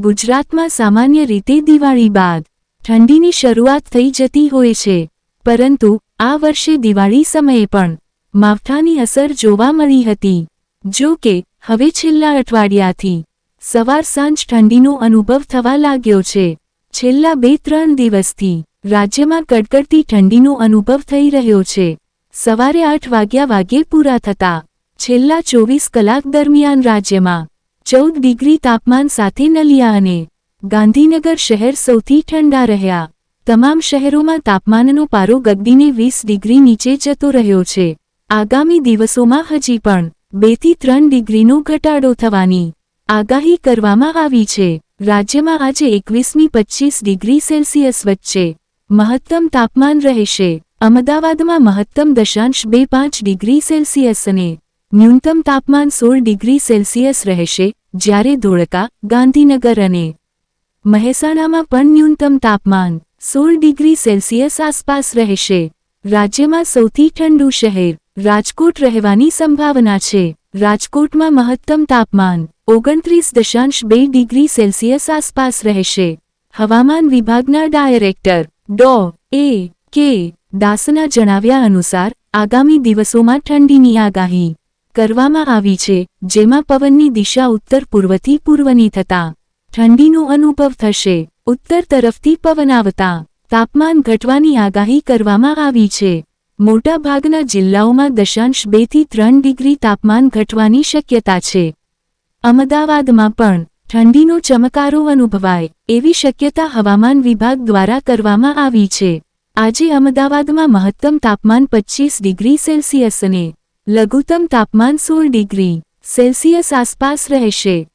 ગુજરાતમાં સામાન્ય રીતે દિવાળી બાદ ઠંડીની શરૂઆત થઈ જતી હોય છે. પરંતુ આ વર્ષે દિવાળી સમયે પણ માવઠાની અસર જોવા મળી હતી. જો કે, હવે છેલ્લા અઠવાડિયાથી સવાર સાંજ ઠંડીનો અનુભવ થવા લાગ્યો છે. છેલ્લા બે ત્રણ દિવસથી રાજ્યમાં કડકડતી ઠંડીનો અનુભવ થઈ રહ્યો છે. સવારે આઠ વાગ્યા વાગ્યે પૂરા થતા છેલ્લા ચોવીસ કલાક દરમિયાન રાજ્યમાં ચૌદ ડિગ્રી તાપમાન સાથે નલિયા અને ગાંધીનગર શહેર સૌથી ઠંડા રહ્યા. તમામ શહેરોમાં તાપમાનનો પારો ગગડીને વીસ ડિગ્રી નીચે જતો રહ્યો છે. આગામી દિવસોમાં હજી પણ બેથી ત્રણ ડિગ્રીનો ઘટાડો થવાની આગાહી કરવામાં આવી છે. રાજ્યમાં આજે એકવીસમી પચ્ચીસ ડિગ્રી સેલ્સિયસ વચ્ચે મહત્તમ તાપમાન રહેશે. અમદાવાદમાં મહત્તમ દશાંશ બે પાંચ ડિગ્રી સેલ્સિયસ અને ન્યૂનતમ તાપમાન સોળ ડિગ્રી સેલ્સિયસ રહેશે. જ્યારે ધોળકા, ગાંધીનગર અને મહેસાણામાં પણ ન્યૂનતમ તાપમાન સોળ ડિગ્રી સેલ્સિયસ આસપાસ રહેશે. રાજ્યમાં સૌથી ઠંડુ શહેર રાજકોટ રહેવાની સંભાવના છે. રાજકોટમાં મહત્તમ તાપમાન ઓગણત્રીસ દશાંશ બે ડિગ્રી સેલ્સિયસ આસપાસ રહેશે. હવામાન વિભાગના ડાયરેક્ટર ડો. એ. કે. દાસના જણાવ્યા અનુસાર, આગામી દિવસોમાં ઠંડીની આગાહી કરવામાં આવી છે, જેમાં પવનની દિશા ઉત્તર પૂર્વથી પૂર્વની થતાં ઠંડીનો અનુભવ થશે. ઉત્તર તરફથી પવન આવતા તાપમાન ઘટવાની આગાહી કરવામાં આવી છે. મોટાભાગના જિલ્લાઓમાં દશાંશ બેથી ત્રણ ડિગ્રી તાપમાન ઘટવાની શક્યતા છે. અમદાવાદમાં પણ ઠંડીનો ચમકારો અનુભવાય એવી શક્યતા હવામાન વિભાગ દ્વારા કરવામાં આવી છે. આજે અમદાવાદમાં મહત્તમ તાપમાન પચ્ચીસ ડિગ્રી સેલ્સિયસ અને લઘુત્તમ તાપમાન સોળ ડિગ્રી સેલ્સિયસ આસપાસ રહેશે.